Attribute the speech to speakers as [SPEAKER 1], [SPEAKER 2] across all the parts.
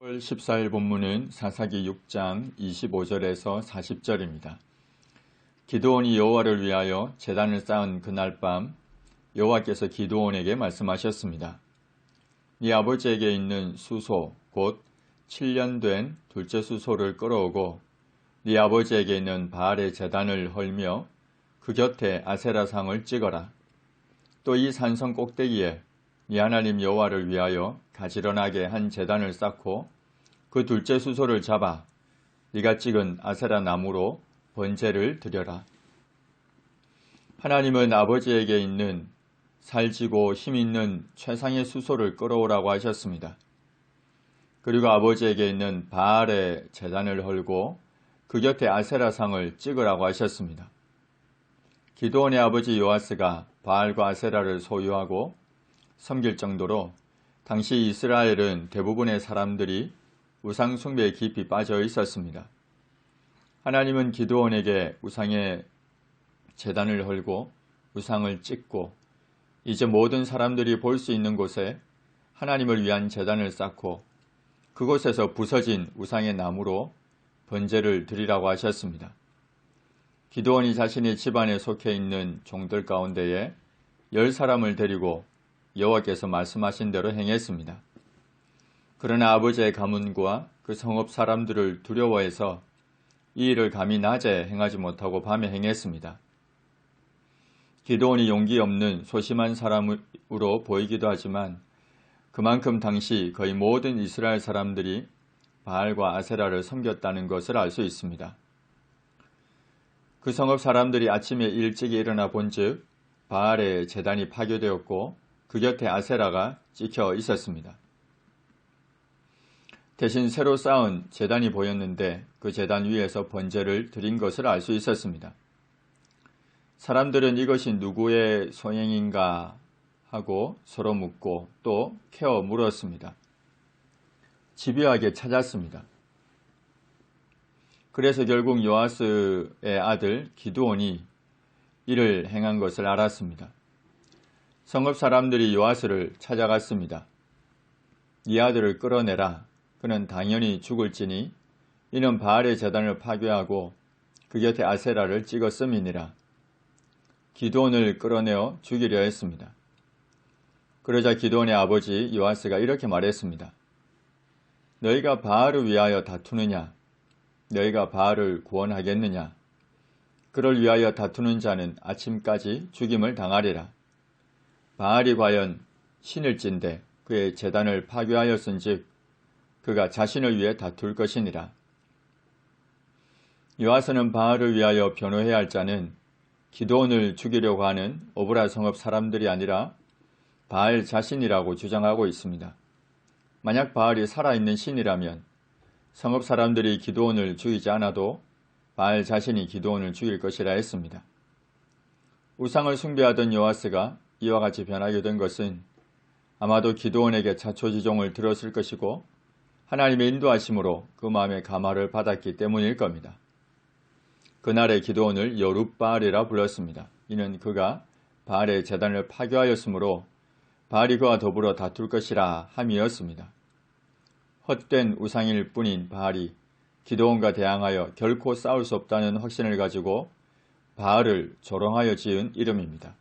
[SPEAKER 1] 10월 14일 본문은 사사기 6장 25절에서 40절입니다. 기도원이 여호와를 위하여 재단을 쌓은 그날 밤 여호와께서 기도원에게 말씀하셨습니다. 네 아버지에게 있는 수소 곧 7년 된 둘째 수소를 끌어오고 네 아버지에게 있는 바알의 재단을 헐며 그 곁에 아세라상을 찍어라. 또 이 산성 꼭대기에 네 하나님 여호와를 위하여 가지런하게 한 재단을 쌓고 그 둘째 수소를 잡아 네가 찍은 아세라 나무로 번제를 드려라. 하나님은 아버지에게 있는 살지고 힘 있는 최상의 수소를 끌어오라고 하셨습니다. 그리고 아버지에게 있는 바알의 재단을 헐고 그 곁에 아세라상을 찍으라고 하셨습니다. 기도원의 아버지 요아스가 바알과 아세라를 소유하고 섬길 정도로 당시 이스라엘은 대부분의 사람들이 우상 숭배에 깊이 빠져 있었습니다. 하나님은 기도원에게 우상의 재단을 헐고 우상을 찍고 이제 모든 사람들이 볼 수 있는 곳에 하나님을 위한 재단을 쌓고 그곳에서 부서진 우상의 나무로 번제를 드리라고 하셨습니다. 기도원이 자신의 집안에 속해 있는 종들 가운데에 열 사람을 데리고 여호와께서 말씀하신 대로 행했습니다. 그러나 아버지의 가문과 그 성읍 사람들을 두려워해서 이 일을 감히 낮에 행하지 못하고 밤에 행했습니다. 기도원이 용기 없는 소심한 사람으로 보이기도 하지만 그만큼 당시 거의 모든 이스라엘 사람들이 바알과 아세라를 섬겼다는 것을 알 수 있습니다. 그 성읍 사람들이 아침에 일찍 일어나 본즉 바알의 재단이 파괴되었고 그 곁에 아세라가 찍혀 있었습니다. 대신 새로 쌓은 재단이 보였는데 그 재단 위에서 번제를 드린 것을 알 수 있었습니다. 사람들은 이것이 누구의 소행인가 하고 서로 묻고 또 캐어 물었습니다. 집요하게 찾았습니다. 그래서 결국 요아스의 아들 기두온이 이를 행한 것을 알았습니다. 성읍 사람들이 요아스를 찾아갔습니다. 이 아들을 끌어내라. 그는 당연히 죽을지니 이는 바알의 재단을 파괴하고 그 곁에 아세라를 찍었음이니라. 기도원을 끌어내어 죽이려 했습니다. 그러자 기도원의 아버지 요아스가 이렇게 말했습니다. 너희가 바알을 위하여 다투느냐? 너희가 바알을 구원하겠느냐? 그를 위하여 다투는 자는 아침까지 죽임을 당하리라. 바알이 과연 신을진데 그의 재단을 파괴하였은즉 그가 자신을 위해 다툴 것이니라. 요아스는 바알을 위하여 변호해야 할 자는 기도원을 죽이려고 하는 오브라 성읍 사람들이 아니라 바알 자신이라고 주장하고 있습니다. 만약 바알이 살아있는 신이라면 성읍 사람들이 기도원을 죽이지 않아도 바알 자신이 기도원을 죽일 것이라 했습니다. 우상을 숭배하던 요아스가 이와 같이 변하게 된 것은 아마도 기도원에게 자초지종을 들었을 것이고 하나님의 인도하심으로 그 마음의 감화를 받았기 때문일 겁니다. 그날의 기도원을 여룻바알이라 불렀습니다. 이는 그가 바알의 재단을 파괴하였으므로 바알이 그와 더불어 다툴 것이라 함이었습니다. 헛된 우상일 뿐인 바알이 기도원과 대항하여 결코 싸울 수 없다는 확신을 가지고 바알을 조롱하여 지은 이름입니다.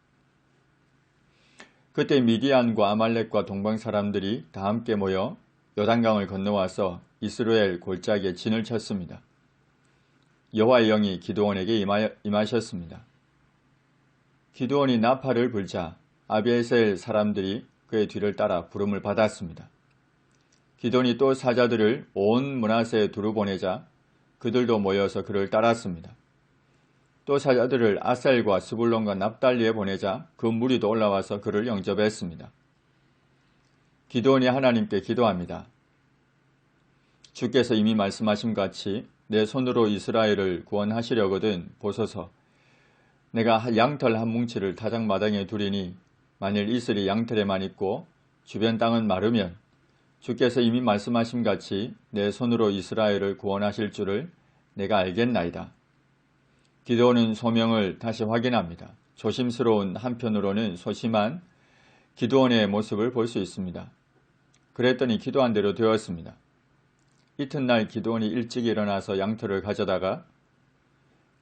[SPEAKER 1] 그때 미디안과 아말렉과 동방 사람들이 다 함께 모여 요단강을 건너와서 이스라엘 골짜기에 진을 쳤습니다. 여호와의 영이 기도원에게 임하셨습니다. 기도원이 나팔을 불자 아비에셀 사람들이 그의 뒤를 따라 부름을 받았습니다. 기돈이 또 사자들을 온 문하세에 두루 보내자 그들도 모여서 그를 따랐습니다. 또 사자들을 아셀과 스불론과 납달리에 보내자 그 무리도 올라와서 그를 영접했습니다. 기도원이 하나님께 기도합니다. 주께서 이미 말씀하신 같이 내 손으로 이스라엘을 구원하시려거든 보소서 내가 양털 한 뭉치를 타작마당에 두리니 만일 이슬이 양털에만 있고 주변 땅은 마르면 주께서 이미 말씀하신 같이 내 손으로 이스라엘을 구원하실 줄을 내가 알겠나이다. 기도는 소명을 다시 확인합니다. 조심스러운 한편으로는 소심한 기도원의 모습을 볼 수 있습니다. 그랬더니 기도한 대로 되었습니다. 이튿날 기도원이 일찍 일어나서 양털을 가져다가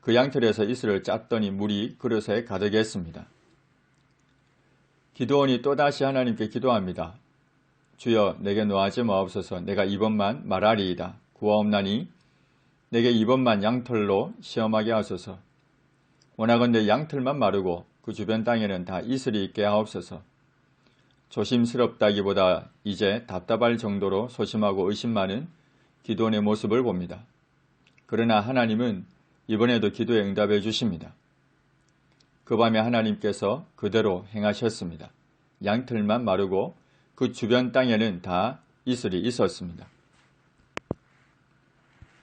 [SPEAKER 1] 그 양털에서 이슬을 짰더니 물이 그릇에 가득했습니다. 기도원이 또다시 하나님께 기도합니다. 주여 내게 노하지 마옵소서 내가 이번만 말하리이다. 구하옵나니 내게 이번만 양털로 시험하게 하소서. 원하건대 양털만 마르고 그 주변 땅에는 다 이슬이 있게 하옵소서. 조심스럽다기보다 이제 답답할 정도로 소심하고 의심 많은 기도원의 모습을 봅니다. 그러나 하나님은 이번에도 기도에 응답해 주십니다. 그 밤에 하나님께서 그대로 행하셨습니다. 양틀만 마르고 그 주변 땅에는 다 이슬이 있었습니다.